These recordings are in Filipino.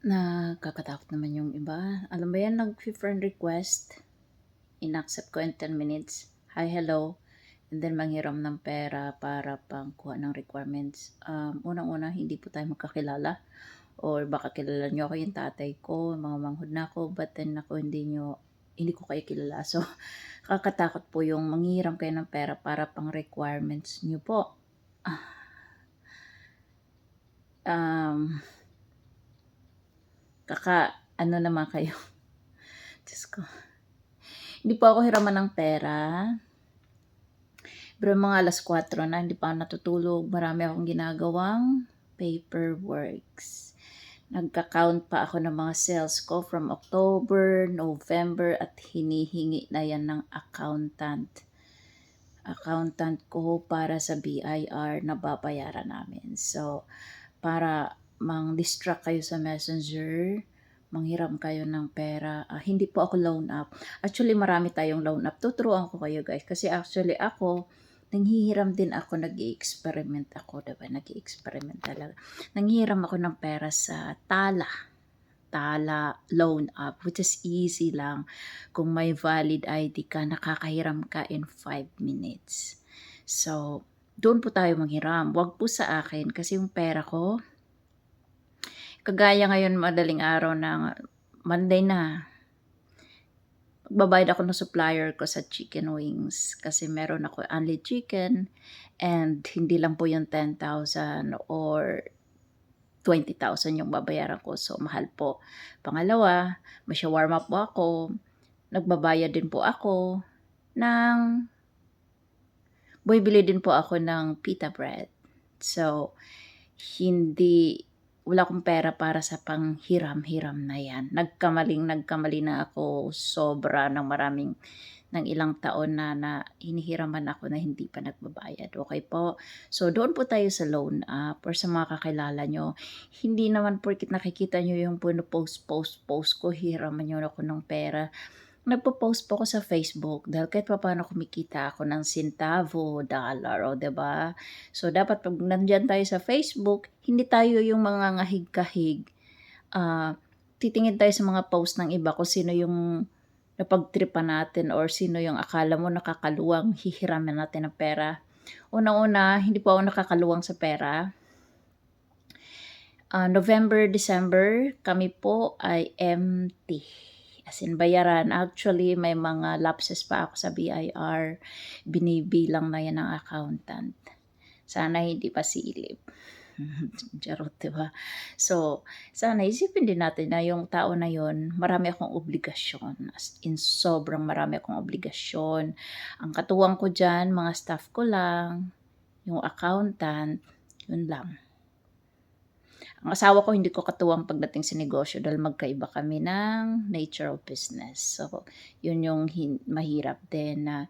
Nakakatakot naman yung iba. Alam mo yan, nag-friend request. In-accept ko in 10 minutes. Hi, hello. And then manghiram ng pera para pang kuha ng requirements. Um, unang-una, hindi po tayo magkakilala. Or baka kilala nyo ako yung tatay ko, mga manghod na ako, but then ako hindi nyo, hindi ko kayo kilala. So, kakatakot po yung manghiram kayo ng pera para pang requirements nyo po. Ah. Um, kaka, ano naman kayo. Diyos ko. Hindi po ako hiraman ng pera. Pero mga alas 4 na, hindi pa ako natutulog. Marami akong ginagawang paperworks. Nagka-count pa ako ng mga sales ko from October, November, at hinihingi na yan ng accountant. Accountant ko para sa BIR na babayaran namin. So, para mang-distract kayo sa messenger, manghiram kayo ng pera. Ah, hindi po ako loan up. Actually, marami tayong loan up. Tuturuan ko kayo guys. Kasi actually ako, nanghihiram din ako, nag experiment ako, diba? nag experiment talaga. Nanghihiram ako ng pera sa Tala. Tala loan up, which is easy lang. Kung may valid ID ka, nakakahiram ka in 5 minutes. So, doon po tayo manghiram. Huwag po sa akin kasi yung pera ko, kagaya ngayon madaling araw na Monday na, magbabayad ako ng supplier ko sa chicken wings kasi meron ako only chicken and hindi lang po yung 10,000 or 20,000 yung babayaran ko. So, mahal po. Pangalawa, may shawarma po ako. Nagbabayad din po ako ng bumibili din po ako ng pita bread. So, hindi wala akong pera para sa panghiram-hiram na yan. Nagkamaling nagkamali na ako sobra ng maraming ng ilang taon na, na hinihiraman ako na hindi pa nagbabayad. Okay po? So, doon po tayo sa loan app or sa mga kakilala nyo. Hindi naman porkit nakikita nyo yung puno post, post, post ko, hiraman nyo ako ng pera nagpo-post po ako sa Facebook dahil kahit pa paano kumikita ako ng centavo, dollar, o ba diba? So, dapat pag nandyan tayo sa Facebook, hindi tayo yung mga ngahig-kahig. Uh, titingin tayo sa mga post ng iba kung sino yung napagtripa natin or sino yung akala mo nakakaluwang hihiramin natin ng pera. Una-una, hindi po ako nakakaluwang sa pera. Uh, November, December, kami po ay empty As in, bayaran. Actually, may mga lapses pa ako sa BIR. Binibilang na yan ng accountant. Sana hindi pa silip. Charot, diba? So, sana isipin din natin na yung tao na yon marami akong obligasyon. As in, sobrang marami akong obligasyon. Ang katuwang ko dyan, mga staff ko lang, yung accountant, yun lang. Ang asawa ko hindi ko katuwang pagdating sa negosyo dahil magkaiba kami ng nature of business. So, yun yung hin- mahirap din na,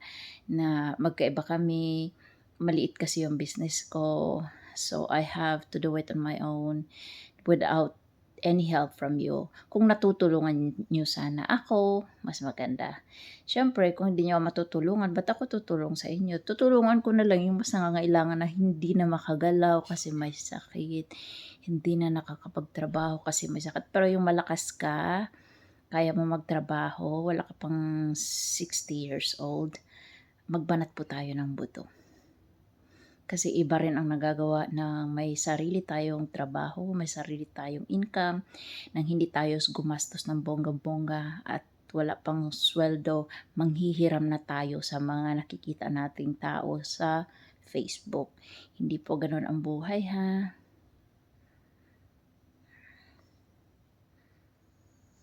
na magkaiba kami. Maliit kasi yung business ko. So, I have to do it on my own without any help from you. Kung natutulungan nyo sana ako, mas maganda. Siyempre, kung hindi nyo matutulungan, ba't ako tutulong sa inyo? Tutulungan ko na lang yung mas nangangailangan na hindi na makagalaw kasi may sakit, hindi na nakakapagtrabaho kasi may sakit. Pero yung malakas ka, kaya mo magtrabaho, wala ka pang 60 years old, magbanat po tayo ng buto. Kasi iba rin ang nagagawa na may sarili tayong trabaho, may sarili tayong income, nang hindi tayo gumastos ng bongga-bongga at wala pang sweldo, manghihiram na tayo sa mga nakikita nating tao sa Facebook. Hindi po ganun ang buhay ha.